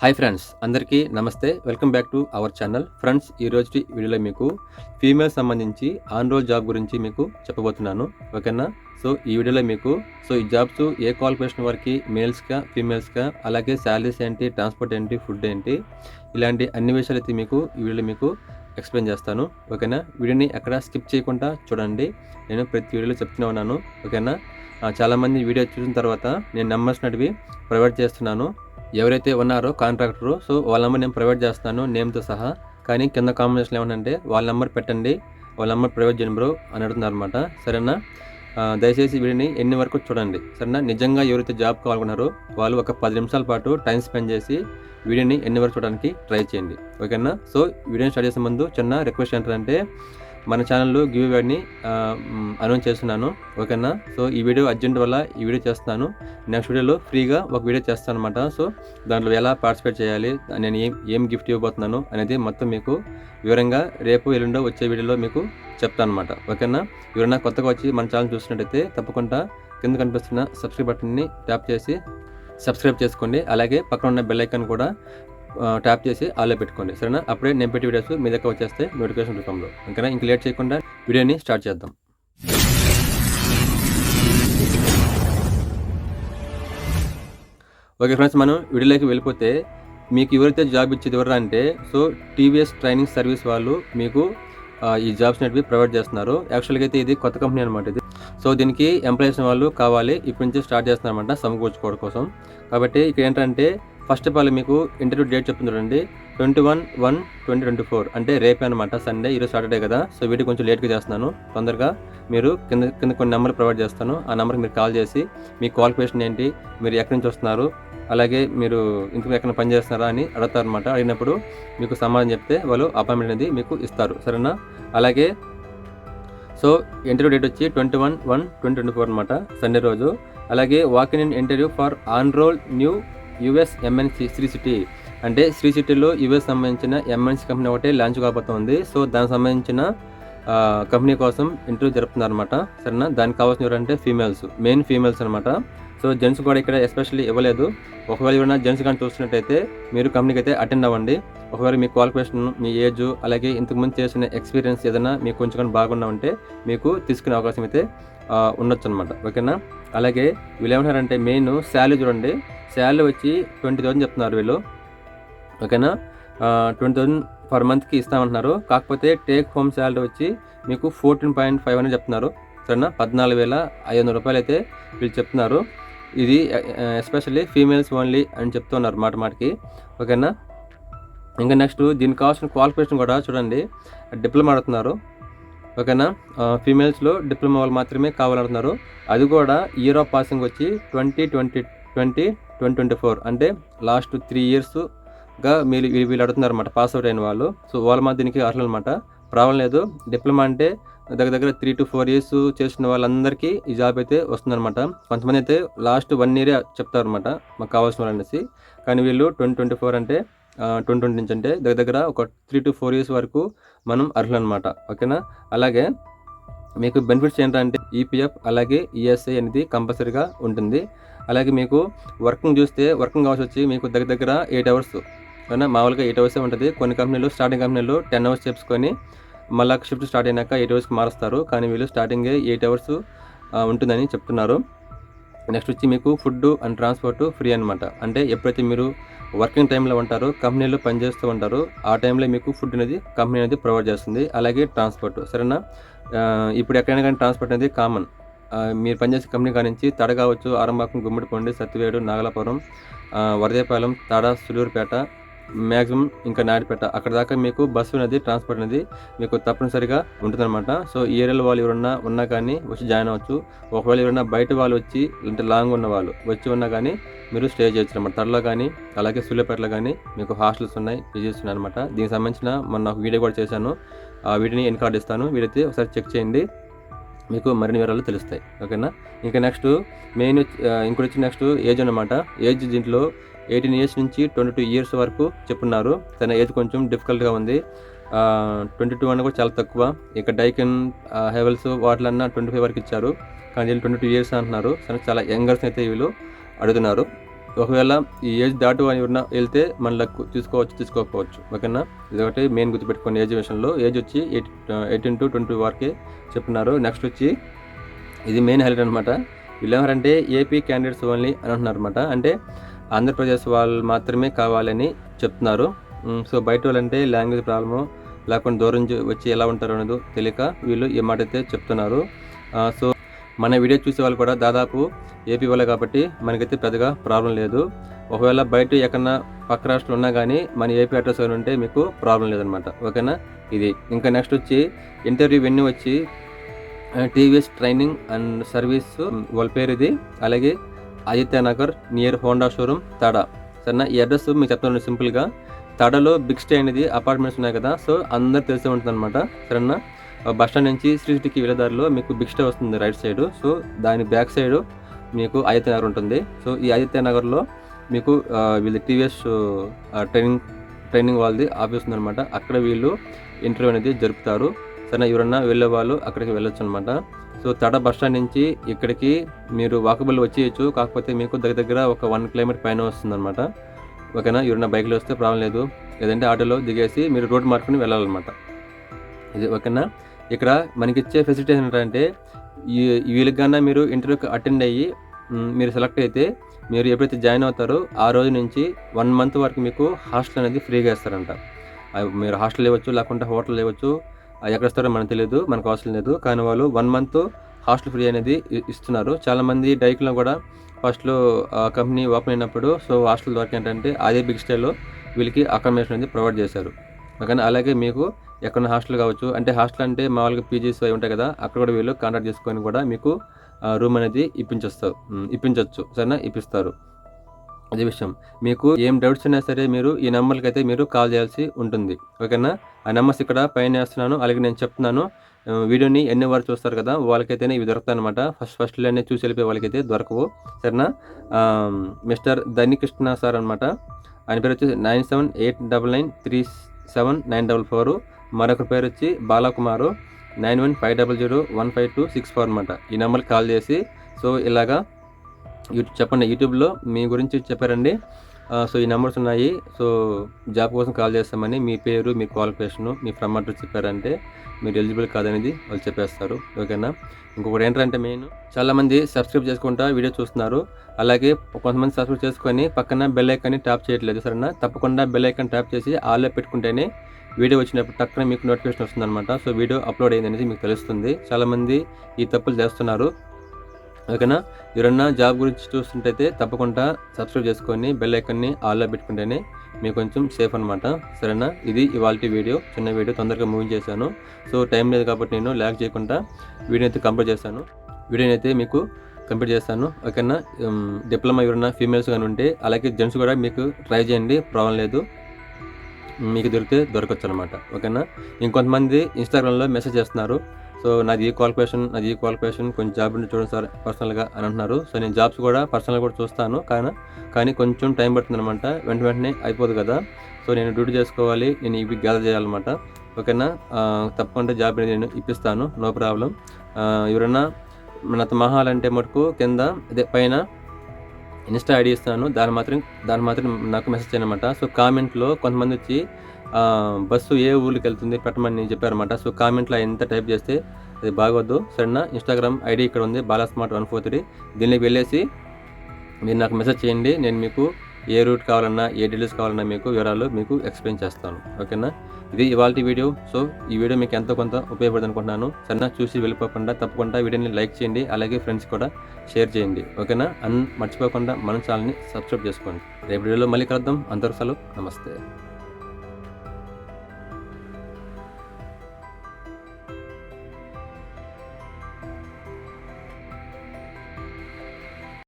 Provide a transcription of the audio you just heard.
Hi friends అందరికీ నమస్తే. Welcome back to our channel. Friends ఈ రోజు వీడియోలో మీకు ఫీమేల్ సంబంధించి ఆన్ రోల్ జాబ్ గురించి మీకు చెప్పబోతున్నాను. ఓకేనా? సో ఈ వీడియోలో మీకు సో ఈ జాబ్స్ ఏ క్వాలిఫికేషన్ వరకు మేల్స్గా ఫీమేల్స్గా అలాగే శాలరీస్ ఏంటి ట్రాన్స్పోర్ట్ ఏంటి ఫుడ్ ఏంటి ఇలాంటి అన్ని విషయాలు అయితే మీకు ఈ వీడియోలో మీకు ఎక్స్ప్లెయిన్ చేస్తాను. ఓకేనా? వీడియోని ఎక్కడ స్కిప్ చేయకుండా చూడండి. నేను ప్రతి వీడియోలో చెప్తూనే ఉన్నాను. ఓకేనా? చాలామంది వీడియో చూసిన తర్వాత నేను నెంబర్స్ నడివి ప్రొవైడ్ చేస్తున్నాను. ఎవరైతే ఉన్నారో కాంట్రాక్టరు సో వాళ్ళ నెంబర్ నేను ప్రొవైడ్ చేస్తాను నేమ్తో సహా. కానీ కింద కాంబినేషన్ ఏమంటే వాళ్ళ నెంబర్ పెట్టండి వాళ్ళ నెంబర్ ప్రైవేట్ చేయండి బ్రో అని అడుగుతున్నారు అనమాట సరేనా దయచేసి వీడిని ఎన్ని వరకు చూడండి. సరేనా? నిజంగా ఎవరైతే జాబ్ కావాలనుకున్నారో వాళ్ళు ఒక పది నిమిషాల పాటు టైం స్పెండ్ చేసి వీడియోని ఎన్ని వరకు చూడడానికి ట్రై చేయండి. ఓకేనా? సో వీడియోని స్టార్ట్ చేసే ముందు చిన్న రిక్వెస్ట్ ఏంటంటే మన ఛానల్లో గివ్ అవేర్డ్ని అనౌన్స్ చేస్తున్నాను. ఓకేనా? సో ఈ వీడియో అర్జెంట్ వల్ల ఈ వీడియో చేస్తున్నాను. నెక్స్ట్ వీడియోలో ఫ్రీగా ఒక వీడియో చేస్తాను అనమాట సో దాంట్లో ఎలా పార్టిసిపేట్ చేయాలి నేను ఏం ఏం గిఫ్ట్ ఇవ్వబోతున్నాను అనేది మొత్తం మీకు వివరంగా రేపు ఎల్లుండో వచ్చే వీడియోలో మీకు చెప్తాను అనమాట ఓకేనా? ఎవరైనా కొత్తగా వచ్చి మన ఛానల్ చూసినట్టయితే తప్పకుండా కింద కనిపిస్తున్న సబ్స్క్రైబ్ బటన్ని ట్యాప్ చేసి సబ్స్క్రైబ్ చేసుకోండి. అలాగే పక్కన ఉన్న బెల్ ఐకాన్ కూడా ట్యాప్ చేసి ఆల్లో పెట్టుకోండి. సరేనా? అప్పుడే నేను పెట్టే వీడియోస్ మీ దగ్గర వచ్చేస్తే నోటిఫికేషన్ రూపంలో. ఇంకా ఇంక లేట్ చేయకుండా వీడియోని స్టార్ట్ చేద్దాం. ఓకే ఫ్రెండ్స్ మనం వీడియోలోకి వెళ్ళిపోతే మీకు ఎవరైతే జాబ్ ఇచ్చేది ఎవరు అంటే సో టీవీఎస్ ట్రైనింగ్ సర్వీస్ వాళ్ళు మీకు ఈ జాబ్స్ అనేవి ప్రొవైడ్ చేస్తున్నారు. యాక్చువల్గా అయితే ఇది కొత్త కంపెనీ అనమాట ఇది. సో దీనికి ఎంప్లాయీస్ వాళ్ళు కావాలి ఇప్పటి నుంచి స్టార్ట్ చేస్తున్నారన్నమాట సమకూర్చుకోవడం కోసం. కాబట్టి ఇక్కడ ఏంటంటే ఫస్ట్ ఆఫ్ ఆల్ మీకు ఇంటర్వ్యూ డేట్ చెప్తుంది చూడండి. Twenty one one twenty twenty four. అంటే రేపే అనమాట సండే ఈరోజు సాటర్డే కదా. సో వీడియో కొంచెం లేట్గా చేస్తున్నాను. తొందరగా మీరు కింద కింద కొన్ని నెంబర్లు ప్రొవైడ్ చేస్తాను. ఆ నెంబర్కి మీరు కాల్ చేసి మీ క్వాలిఫికేషన్ ఏంటి మీరు ఎక్కడి నుంచి వస్తున్నారు అలాగే మీరు ఇంకా ఎక్కడ పని చేస్తున్నారా అని అడుగుతారనమాట అడిగినప్పుడు మీకు సమాధానం చెప్తే వాళ్ళు అపాయింట్మెంట్ అనేది మీకు ఇస్తారు. సరేనా? అలాగే సో ఇంటర్వ్యూ డేట్ వచ్చి twenty one one twenty twenty four అనమాట సండే రోజు. అలాగే walk in interview for on roll new US MNC Sri city అంటే శ్రీ సిటీలో యుఎస్ సంబంధించిన ఎంఎన్సి కంపెనీ ఒకటి లాంచ్ కాబోతుంది. సో దానికి సంబంధించిన కంపెనీ కోసం ఇంటర్వ్యూ జరుపుతున్నారు అనమాట సరేనా? దానికి కావాల్సిన ఎవరంటే ఫీమేల్స్ మెయిన్ ఫీమేల్స్ అనమాట సో జెంట్స్ కూడా ఇక్కడ ఎస్పెషల్లీ ఇవ్వలేదు. ఒకవేళ ఎవరైనా జెంట్స్ కానీ చూస్తున్నట్టయితే మీరు కంపెనీకి అయితే అటెండ్ అవ్వండి. ఒకవేళ మీ క్వాలిఫికేషన్ మీ ఏజ్ అలాగే ఇంతకుముందు చేసిన ఎక్స్పీరియన్స్ ఏదైనా మీకు కొంచెం కానీ బాగున్నా ఉంటే మీకు తీసుకునే అవకాశం అయితే ఉండొచ్చు అనమాట ఓకేనా? అలాగే వీళ్ళు ఏమంటారంటే మెయిన్ శాలరీ చూడండి. శాలరీ వచ్చి ట్వంటీ థౌసండ్ చెప్తున్నారు వీళ్ళు. ఓకేనా? ట్వంటీ థౌసండ్ పర్ మంత్కి ఇస్తామంటున్నారు. కాకపోతే టేక్ హోమ్ శాలరీ వచ్చి మీకు ఫోర్టీన్ పాయింట్ ఫైవ్ అని చెప్తున్నారు. సరేనా? పద్నాలుగు వేల ఐదు వందల రూపాయలు అయితే వీళ్ళు చెప్తున్నారు. ఇది ఎస్పెషల్లీ ఫీమేల్స్ ఓన్లీ అని చెప్తున్నారు మాట మాటకి. ఓకేనా? ఇంకా నెక్స్ట్ దీనికి కావాల్సిన క్వాలిఫికేషన్ కూడా చూడండి. డిప్లొమా అడుగుతున్నారు. ఓకేనా? ఫీమేల్స్లో డిప్లొమా వాళ్ళు మాత్రమే కావాలంటున్నారు. అది కూడా ఇయర్ ఆఫ్ పాసింగ్ వచ్చి twenty twenty twenty twenty twenty four అంటే లాస్ట్ త్రీ ఇయర్స్గా మీరు వీళ్ళు అడుగుతున్నారు అనమాట పాస్ అవుట్ అయిన వాళ్ళు. సో వాళ్ళ మా దీనికి అర్హులు అనమాట ప్రాబ్లం లేదు. డిప్లొమా అంటే దగ్గర దగ్గర త్రీ టు ఫోర్ ఇయర్స్ చేసిన వాళ్ళందరికీ ఈ జాబ్ అయితే వస్తుందన్నమాట కొంతమంది అయితే లాస్ట్ వన్ ఇయరే చెప్తారనమాట మాకు కావాల్సిన వాళ్ళు అనేసి. కానీ వీళ్ళు ట్వంటీ ట్వంటీ ఫోర్ అంటే ట్వంటీ ట్వంటీ నుంచి అంటే దగ్గర దగ్గర ఒక త్రీ టు ఫోర్ ఇయర్స్ వరకు మనం అర్హులు అనమాట ఓకేనా? అలాగే మీకు బెనిఫిట్స్ ఏంటంటే ఈపీఎఫ్ అలాగే ఈఎస్ఐ అనేది కంపల్సరీగా ఉంటుంది. అలాగే మీకు వర్కింగ్ చూస్తే వర్కింగ్ అవర్స్ వచ్చి మీకు దగ్గర దగ్గర ఎయిట్ అవర్స్ అవునా మామూలుగా ఎయిట్ అవర్సే ఉంటుంది. కొన్ని కంపెనీలు స్టార్టింగ్ కంపెనీలు టెన్ అవర్స్ చేసుకొని మళ్ళీ షిఫ్ట్ స్టార్ట్ అయినాక ఎయిట్ అవర్స్కి మారుస్తారు. కానీ వీళ్ళు స్టార్టింగే ఎయిట్ అవర్స్ ఉంటుందని చెప్తున్నారు. నెక్స్ట్ వచ్చి మీకు ఫుడ్ అండ్ ట్రాన్స్పోర్ట్ ఫ్రీ అనమాట అంటే ఎప్పుడైతే మీరు వర్కింగ్ టైంలో ఉంటారో కంపెనీలో పనిచేస్తూ ఉంటారో ఆ టైంలో మీకు ఫుడ్ అనేది కంపెనీ అనేది ప్రొవైడ్ చేస్తుంది. అలాగే ట్రాన్స్పోర్ట్ సరేనా? ఇప్పుడు ఎక్కడైనా కానీ ట్రాన్స్పోర్ట్ అనేది కామన్ మీరు పనిచేసే కంపెనీ కానించి తడ కావచ్చు ఆరంభాకం గుమ్మడిపండి సత్తివేడు నాగలాపురం వరదేపాలెం తడ సులూరుపేట మ్యాక్సిమం ఇంకా నాయుడుపేట. అక్కడ దాకా మీకు బస్సు అనేది ట్రాన్స్పోర్ట్ అనేది మీకు తప్పనిసరిగా ఉంటుందన్నమాట. సో ఈ ఏరియాలో వాళ్ళు ఎవరన్నా ఉన్నా కానీ వచ్చి జాయిన్ అవ్వచ్చు. ఒకవేళ ఎవరైనా బయట వాళ్ళు వచ్చి అంటే లాంగ్ ఉన్న వాళ్ళు వచ్చి ఉన్నా కానీ మీరు స్టే చేయొచ్చు అనమాట తడలో కానీ అలాగే సూర్యాపేటలో కానీ మీకు హాస్టల్స్ ఉన్నాయి పీజీస్ ఉన్నాయి అనమాట దీనికి సంబంధించిన మొన్న ఒక వీడియో కూడా చేశాను. ఆ వీడియోని ఎన్ కార్డ్ ఇస్తాను. వీడైతే ఒకసారి చెక్ చేయండి. మీకు మరిన్ని వివరాలు తెలుస్తాయి. ఓకేనా? ఇంకా నెక్స్ట్ మెయిన్ ఇంకోటి వచ్చి నెక్స్ట్ ఏజ్ అనమాట ఏజ్ దీంట్లో ఎయిటీన్ ఇయర్స్ నుంచి ట్వంటీ టూ ఇయర్స్ వరకు చెప్పున్నారు. తన ఏజ్ కొంచెం డిఫికల్ట్గా ఉంది. ట్వంటీ టూ అన్న కూడా చాలా తక్కువ. ఇక డైకన్ హెవెల్స్ వాటిలన్నా ట్వంటీ ఫైవ్ వరకు ఇచ్చారు. కానీ వీళ్ళు ట్వంటీ టూ ఇయర్స్ అంటున్నారు చాలా యంగర్స్ అయితే వీళ్ళు అడుగుతున్నారు. ఒకవేళ ఈ ఏజ్ దాటు అని ఉన్న వెళ్తే మన లక్ తీసుకోవచ్చు తీసుకోకపోవచ్చు. ఓకేనా? ఇది ఒకటి మెయిన్ గుర్తుపెట్టుకోండి ఏజ్ విషయంలో. ఏజ్ వచ్చి ఎయిట్ ఎయిటీన్ టు ట్వంటీ వరకే చెప్తున్నారు. నెక్స్ట్ వచ్చి ఇది మెయిన్ హైలైట్ అనమాట వీళ్ళు ఏమంటారంటే ఏపీ క్యాండిడేట్స్ ఓన్లీ అని అంటున్నారు అనమాట అంటే ఆంధ్రప్రదేశ్ వాళ్ళు మాత్రమే కావాలని చెప్తున్నారు. సో బయట వాళ్ళంటే లాంగ్వేజ్ ప్రాబ్లము లేకుండా దూరం వచ్చి ఎలా ఉంటారో అనేది తెలియక వీళ్ళు ఈ మాట అయితే చెప్తున్నారు సో మన వీడియో చూసే వాళ్ళు కూడా దాదాపు ఏపీ వాళ్ళే కాబట్టి మనకైతే పెద్దగా ప్రాబ్లం లేదు. ఒకవేళ బయట ఎక్కడన్నా పక్క రాష్ట్రంలో ఉన్నా కానీ మన ఏపీ అడ్రస్ అని ఉంటే మీకు ప్రాబ్లం లేదనమాట ఓకేనా? ఇది. ఇంకా నెక్స్ట్ వచ్చి ఇంటర్వ్యూ వెన్యూ వచ్చి టీవీఎస్ ట్రైనింగ్ అండ్ సర్వీస్ వాళ్ళ పేరు ఇది అలాగే Aditya Nagar near Honda showroom Tada. సరేనా? ఈ అడ్రస్ మీకు చెప్తాను సింపుల్గా. తడలో బిగ్ స్టే అనేది అపార్ట్మెంట్స్ ఉన్నాయి కదా సో అందరు తెలిసే ఉంటుంది అనమాట సరేనా? బస్ స్టాండ్ నుంచి శ్రీ సిటీకి వెళ్ళేదారిలో మీకు బిగ్ స్టే వస్తుంది రైట్ సైడ్. సో దాని బ్యాక్ సైడ్ మీకు ఆదిత్య నగర్ ఉంటుంది. సో ఈ ఆదిత్య నగర్లో మీకు ఆ, వీళ్ళ టీవీఎస్ ట్రైనింగ్ ట్రైనింగ్ వాళ్ళది ఆఫీస్ ఉందన్నమాట. అక్కడ వీళ్ళు ఇంటర్వ్యూ అనేది జరుపుతారు. సరే ఎవరన్నా వెళ్ళే వాళ్ళు అక్కడికి వెళ్ళొచ్చు అనమాట సో తడ బస్ స్టాండ్ నుంచి ఇక్కడికి మీరు వాకబుల్ వచ్చేయచ్చు. కాకపోతే మీకు దగ్గర దగ్గర ఒక వన్ కిలోమీటర్ పైన వస్తుందన్నమాట ఓకేనా? ఎవరన్నా బైక్లో వస్తే ప్రాబ్లం లేదు. లేదంటే ఆటోలో దిగేసి మీరు రోడ్ మార్కుని వెళ్ళాలన్నమాట. ఇది ఓకేనా? ఇక్కడ మనకి ఇచ్చే ఫెసిలిటీ ఏంటంటే ఈ వీళ్ళకి కన్నా మీరు ఇంటర్వ్యూకి అటెండ్ అయ్యి మీరు సెలెక్ట్ అయితే మీరు ఎప్పుడైతే జాయిన్ అవుతారో ఆ రోజు నుంచి వన్ మంత్ వరకు మీకు హాస్టల్ అనేది ఫ్రీగా ఇస్తారంట. మీరు హాస్టల్ ఇవ్వచ్చు లేకుంటే హోటల్ ఇవ్వచ్చు అది ఎక్కడ ఇస్తారో మనకు తెలియదు మనకు అవసరం లేదు. కానీ వాళ్ళు వన్ మంత్ హాస్టల్ ఫ్రీ అనేది ఇస్తున్నారు. చాలామంది డైక్లో కూడా ఫస్ట్లో కంపెనీ ఓపెన్ అయినప్పుడు సో హాస్టల్ ద్వారా ఏంటంటే అదే బిగ్ స్టేలో వీళ్ళకి అకామిడేషన్ అనేది ప్రొవైడ్ చేశారు. కానీ అలాగే మీకు ఎక్కడ హాస్టల్ కావచ్చు అంటే హాస్టల్ అంటే మామూలుగా పీజీస్ అవి ఉంటాయి కదా అక్కడ కూడా వీళ్ళు కాంటాక్ట్ చేసుకొని కూడా మీకు రూమ్ అనేది ఇప్పించొస్తారు. ఇప్పించవచ్చు సరేనా? ఇప్పిస్తారు. అదే విషయం. మీకు ఏం డౌట్స్ అయినా సరే మీరు ఈ నెంబర్కి అయితే మీరు కాల్ చేయాల్సి ఉంటుంది. ఓకేనా? ఆ నెంబర్స్ ఇక్కడ పైన వేస్తున్నాను అలాగే నేను చెప్తున్నాను. వీడియోని ఎన్ని వారు చూస్తారు కదా వాళ్ళకైతేనే ఇవి దొరుకుతాయి అనమాట ఫస్ట్ ఫస్ట్లోనే చూసి వెళ్ళిపోయే వాళ్ళకైతే దొరకవు. సరేనా? మిస్టర్ ధనికృష్ణ సార్ అనమాట ఆయన పేరు వచ్చి nine seven eight double nine three seven nine double four. మరొక పేరు వచ్చి Balakumar. Nine one five double zero one five two six four అనమాట ఈ నెంబర్కి కాల్ చేసి సో ఇలాగా యూట్యూబ్ చెప్పండి యూట్యూబ్లో మీ గురించి చెప్పారండి. సో ఈ నెంబర్స్ ఉన్నాయి. సో జాబ్ కోసం కాల్ చేస్తామని మీ పేరు మీ క్వాలిఫికేషను మీ ఫ్రమ్ అడ్రస్ చెప్పారంటే మీరు ఎలిజిబుల్ కాదనేది వాళ్ళు చెప్పేస్తారు. ఓకేనా? ఇంకొకటి ఏంటంటే మెయిన్ చాలామంది సబ్స్క్రైబ్ చేసుకుంటా వీడియో చూస్తున్నారు. అలాగే కొంతమంది సబ్స్క్రైబ్ చేసుకొని పక్కన బెల్ ఐకాన్ని ట్యాప్ చేయట్లేదు సరేనా? తప్పకుండా బెల్ ఐకాన్ ట్యాప్ చేసి ఆల్లో పెట్టుకుంటేనే వీడియో వచ్చినప్పుడు టక్కున మీకు నోటిఫికేషన్ వస్తుందన్నమాట. సో వీడియో అప్లోడ్ అయిందనేది మీకు తెలుస్తుంది. చాలామంది ఈ తప్పులు చేస్తున్నారు. ఓకేనా? ఎవరన్నా జాబ్ గురించి చూస్తుంటైతే తప్పకుండా సబ్స్క్రైబ్ చేసుకొని బెల్ ఐకన్ని ఆల్లో పెట్టుకుంటేనే మీకు కొంచెం సేఫ్ అనమాట సరేనా? ఇది ఇవాళ వీడియో. చిన్న వీడియో తొందరగా మూవ్ చేశాను. సో టైం లేదు కాబట్టి నేను ల్యాక్ చేయకుండా వీడియో అయితే కంప్లీట్ చేస్తాను వీడియోని అయితే మీకు కంప్లీట్ చేస్తాను. ఓకేనా? డిప్లొమా ఎవరన్నా ఫీమేల్స్ కానీ ఉంటే అలాగే జెంట్స్ కూడా మీకు ట్రై చేయండి. ప్రాబ్లం లేదు. మీకు దొరికితే దొరకచ్చు అనమాట ఓకేనా? ఇంకొంతమంది ఇన్స్టాగ్రామ్లో మెసేజ్ చేస్తున్నారు. సో నాది ఈ క్వాలిఫికేషన్ నాది ఈ క్వాలిఫికేషన్ కొంచెం జాబ్ ఉంటే చూడండి సార్ పర్సనల్గా అని అంటున్నారు. సో నేను జాబ్స్ కూడా పర్సనల్గా కూడా చూస్తాను కానీ కానీ కొంచెం టైం పడుతుంది అనమాట వెంట వెంటనే అయిపోదు కదా. సో నేను డ్యూటీ చేసుకోవాలి నేను ఇవి గ్యాదర్ చేయాలన్నమాట ఓకేనా? తప్పకుండా జాబ్ అనేది నేను ఇప్పిస్తాను నో ప్రాబ్లం ఎవరైనా నాతో మహాలంటే మటుకు కింద అదే పైన ఇన్స్టా ఐడి ఇస్తాను. దాని మాత్రం దాని మాత్రం నాకు మెసేజ్ చేయనమాట. సో కామెంట్లో కొంతమంది వచ్చి బస్సు ఏ ఊరికి వెళ్తుంది పెట్టమని చెప్పారన్నమాట. సో కామెంట్లో ఎంత టైప్ చేస్తే అది బాగోద్దు సరేనా? ఇన్స్టాగ్రామ్ ఐడి ఇక్కడ ఉంది Bala smart one four three. దీనికి వెళ్ళేసి మీరు నాకు మెసేజ్ చేయండి. నేను మీకు ఏ రూట్ కావాలన్నా ఏ డీటెయిల్స్ కావాలన్నా మీకు వివరాలు మీకు ఎక్స్ప్లెయిన్ చేస్తాను. ఓకేనా? ఇది ఇవాళ వీడియో. సో ఈ వీడియో మీకు ఎంతో కొంత ఉపయోగపడదు అనుకుంటున్నాను. సరేనా? చూసి వెళ్ళిపోకుండా తప్పకుండా వీడియోని లైక్ చేయండి. అలాగే ఫ్రెండ్స్ కూడా షేర్ చేయండి. ఓకేనా? అన్ మర్చిపోకుండా మన ఛానల్ని సబ్స్క్రైబ్ చేసుకోండి. రేపు వీడియోలో మళ్ళీ కలుద్దాం. అందరూ సెలవు. నమస్తే.